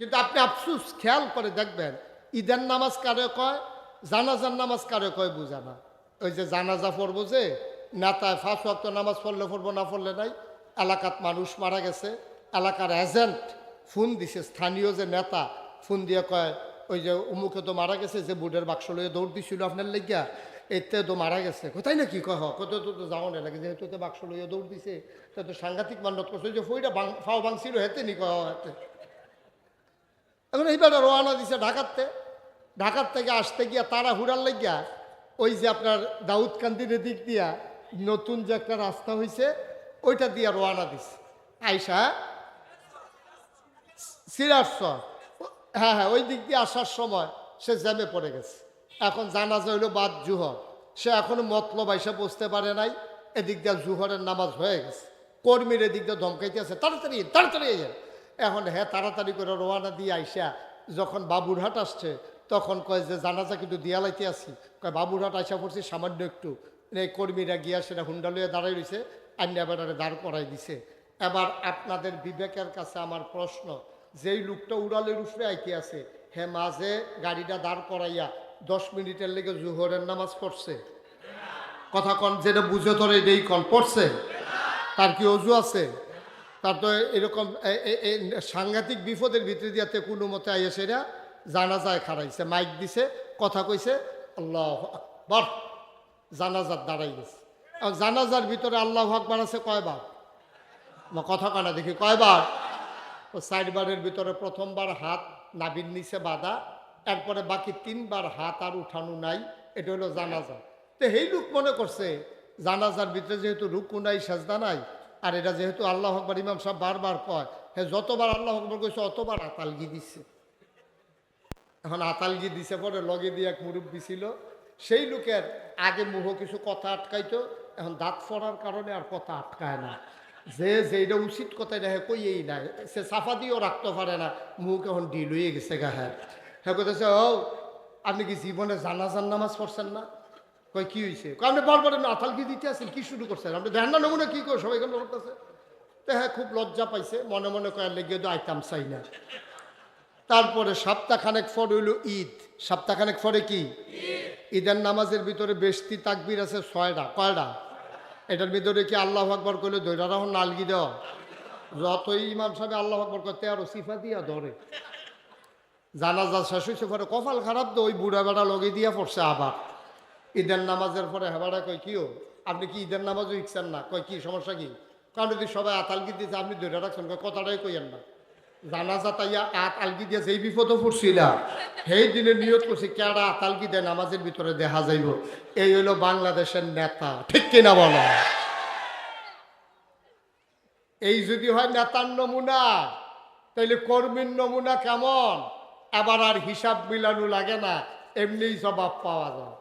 কিন্তু আপনি আফসুস খেয়াল করে দেখবেন, ঈদের নামাজ কারে কয়, জানাজার নামাজ কারে কয় বুঝা না। ওই যে জানাজা পড়ব যে, নেতায় ফাঁস ওয়াক্ত নামাজ পড়লে পড়ব, না পড়লে নাই। এলাকাত মানুষ মারা গেছে, এলাকার এজেন্ট ফোন দিছে, স্থানীয় যে নেতা ফোন দিয়ে কয়, ওই যে উমুকে তো মারা গেছে, যে বুডের বাক্স লইয়ে দৌড় দিছিল আপনার লেগিয়া, এতে তো মারা গেছে। কোথায় না কি কহ কত তো তো যাও না লাগে যেহেতু বাক্স লইয়ে দৌড় দিছে, তো সাংঘাতিক মান্যত করছে। যে ফইটা ফাও ভাঙছিল হেতে নি কহ হেতে এখন এইবার রওনা দিছে ঢাকাতে। ঢাকার থেকে আসতে গিয়া তারা হুড়ার লাগিয়া ওই যে আপনার দাউদকান্দির দিক দিয়া নতুন যে একটা রাস্তা হয়েছে ওইটা দিয়া রওনা দিছে। আইসা সিরাজস হ্যাঁ হ্যাঁ ওই দিক দিয়ে আসার সময় সে জ্যামে পড়ে গেছে। এখন জানাজা হইল বাদ জুহর। সে এখনও মতলব আইসা বসতে পারে নাই। এদিক দিয়ে জুহরের নামাজ হয়ে গেছে। কর্মীর এদিক দিয়ে ধমকাইতে আছে তাড়াতাড়ি তাড়াতাড়ি। এখন হ্যাঁ তাড়াতাড়ি করে রোয়ানা দিয়ে আইসা, যখন বাবুরহাট আসছে, তখন কয় যে জানাজা কিন্তু দিয়ালাইতে আসি কয় বাবুরহাট আইসা পড়ছি সামান্য একটু। এই কর্মীরা গিয়া সেটা হুন্ডা লইয়া দাঁড়াই রয়েছে আইন এবারে দাঁড় করাই দিছে। এবার আপনাদের বিবেকের কাছে আমার প্রশ্ন, যেই লোকটা উড়ালের উপরে আইতে আছে, হে মাঝে গাড়িটা দাঁড় করাইয়া দশ মিনিটের লেগে জুহরের নামাজ পড়ছে? কথা কন, যেটা বুঝে ধরে এই কন, পড়ছে? তার কি অজু আছে? তার তো এরকম সাংঘাতিক বিপদের ভিতরে দিয়াতে কোনো মতে আইয়া সেরা জানাজায় খারাইছে মাইক দিছে, কথা কইছে, আল্লাহ আকবর, জানাজার দাঁড়াই গেছে। জানাজার ভিতরে আল্লাহ আকবর আছে কয়বার? কথা কানা দেখি কয়বার? ও সাইডবারের ভিতরে প্রথমবার হাত নাবির নিচে বাঁধা, এরপরে বাকি তিনবার হাত আর উঠানো নাই, এটা হলো জানাজা। তো এই লোক মনে করছে, জানাজার ভিতরে যেহেতু রুকু নাই, সাজদা নাই আর এটা যেহেতু আল্লাহ আকবর, ইমাম সাহেব বারবার কয় হ্যাঁ যতবার আল্লাহ আকবর কইছে, অতবার আতালগি দিছে। এখন আতালগি দিছে পরে লগে দিয়ে এক মুরব্বী ছিল, সেই লোকের আগে মুহ কিছু কথা আটকাইতো, এখন দাঁত ফড়ার কারণে আর কথা আটকায় না। যে যেটা উচিত কথা, এটা হ্যাঁ কইয়েই না, সে সাফা দিয়েও রাখতে পারে না মুখ এখন ডিল হয়ে গেছে গা হ্যাঁ হ্যাঁ কইতেছে, ও, আপনি কি জীবনে জানাজান নামাজ পড়ছেন না? কই কি হয়েছে আপনি বারবার আপনি আতালগি দিতে আছেন কি শুরু করছেন? আপনি দেখেন না নমুনা কি করে সবাই এখানে করতেছে তো হ্যাঁ খুব লজ্জা পাইছে মনে মনে কয়ার লেগে তো আইতাম চাই না। তারপরে সপ্তাহখানেক পর হইল ঈদ। সপ্তাহখানেক পরে কি? ঈদের নামাজের ভিতরে বেশতি তাকবির আছে ছয়টা। কয়টা? এটার ভিতরে কি আল্লাহ আকবর করলে দৈরা রাহন নালগি দেওয়া যতই ইমাম সাহেব আল্লাহ আকবর করতে আরও সিফা দিয়া ধরে। জানাজা শেষ হয়েছে পরে কপাল খারাপ তো ওই বুড়া বেড়া লগে দিয়া পড়ছে আবার। ঈদের নামাজের পরে হেবাড়া কয় কিও আপনি কি ঈদের নামাজও ইচ্ছেন না? কয়, কি, সমস্যা কি? কারণ যদি সবাই আতালগি দিতে আপনি ধরে রাখছেন? কথাটাই কইয়েন না। জানাজা তাইয়া আত আলগি দিয়ে যেই বিপদও পড়ছিলা, সেই দিনে নিয়ত করছি, কেডা আতালগি দেয়, নামাজের ভিতরে দেখা যাইব। এই হইল বাংলাদেশের নেতা, ঠিক কিনা বলো? এই যদি হয় নেতার নমুনা, তাইলে কর্মীর নমুনা কেমন? আবার আর হিসাব মিলানো লাগে না, এমনিই জবাব পাওয়া যায়।